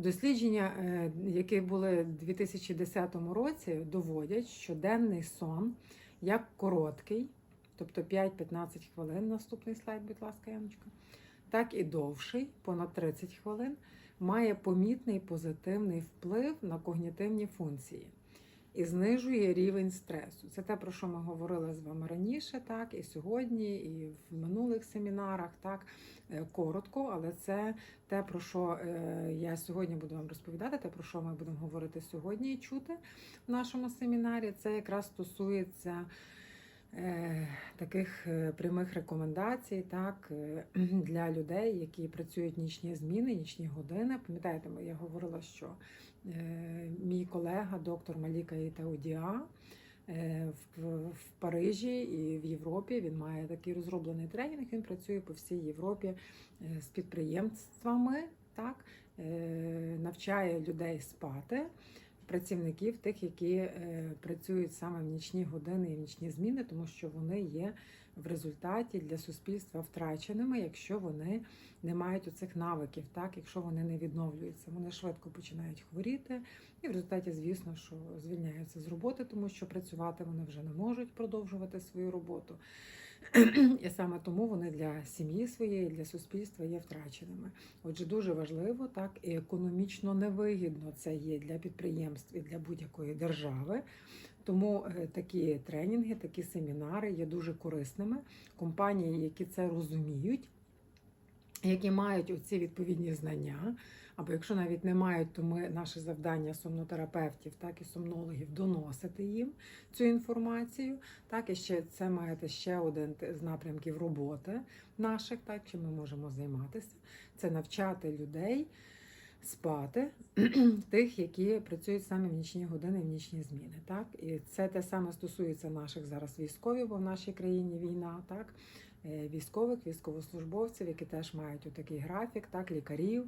Дослідження, е, які були в 2010 році, доводять, що денний сон як короткий, тобто 5-15 хвилин, наступний слайд, будь ласка, Яночка, так і довший, понад 30 хвилин, має помітний позитивний вплив на когнітивні функції і знижує рівень стресу. Це те, про що ми говорили з вами раніше, так, і сьогодні, і в минулих семінарах, так, Е, коротко, але це те, про що е, я сьогодні буду вам розповідати, те, про що ми будемо говорити сьогодні і чути в нашому семінарі, це якраз стосується. Таких е, прямих рекомендацій, так е, для людей, які працюють нічні зміни, нічні години. Пам'ятаєте, я говорила, що е, мій колега, доктор Маліка Ітаудіа, в, Парижі і в Європі він має такий розроблений тренінг. Він працює по всій Європі з підприємствами, так навчає людей спати. Працівників тих, які е, працюють саме в нічні години і в нічні зміни, тому що вони є в результаті для суспільства втраченими, якщо вони не мають оцих навиків, так якщо вони не відновлюються, вони швидко починають хворіти, і в результаті, звісно, що звільняються з роботи, тому що працювати вони вже не можуть продовжувати свою роботу. І саме тому вони для сім'ї своєї, для суспільства є втраченими. Отже, дуже важливо, так і економічно невигідно це є для підприємств і для будь-якої держави. Тому е, такі тренінги, такі семінари є дуже корисними. Компанії, які це розуміють, які мають оці відповідні знання. Або якщо навіть не мають, то ми наше завдання сомнотерапевтів, так і сомнологів доносити їм цю інформацію. Так, і ще це маєте ще один з напрямків роботи наших, так чим ми можемо займатися. Це навчати людей спати, тих, які працюють саме в нічні години, в нічні зміни. Так, і це те саме стосується наших зараз військових, бо в нашій країні війна, так. Е, Військових, військовослужбовців, які теж мають отакий графік, так, лікарів.